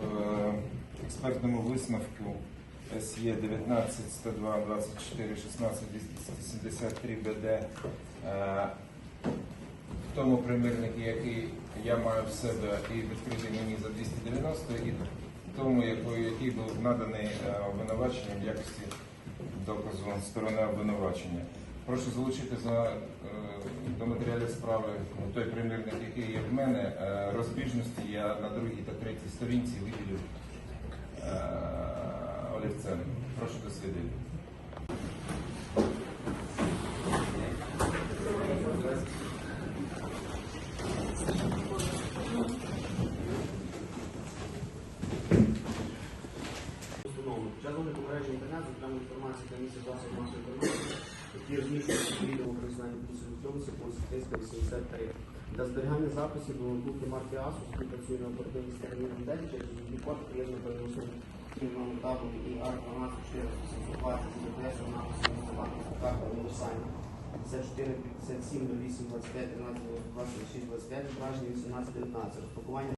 В е, експертному висновку СЄ 19 102 24 16 273 БД е, в тому примірнику, який я маю в себе і відкритий мені за 290, і тому, який був наданий е, обвинуваченням в якості доказу сторони обвинувачення. Прошу залучити за, е, до матеріалів справи ну, той примірник, який є в мене. Е, Розбіжності я на другій та третій сторінці виділю е, олівцем. Прошу дослідити. Попередження інтернет, зокрема інформації та місця засобів масової інформації, які розміщуються відео про використання поліції в цьому Конституційська 83. Для зберігання записів до ноутбуки марки Asus, які працює на оперативній стороні моделі, через порт приєднано переносимо номер табу і R12 420 з GPS написом інсталації карта універсальна. 54, 57, 08, 25, 13, 26, 25, зображення 18, 19. Розпакування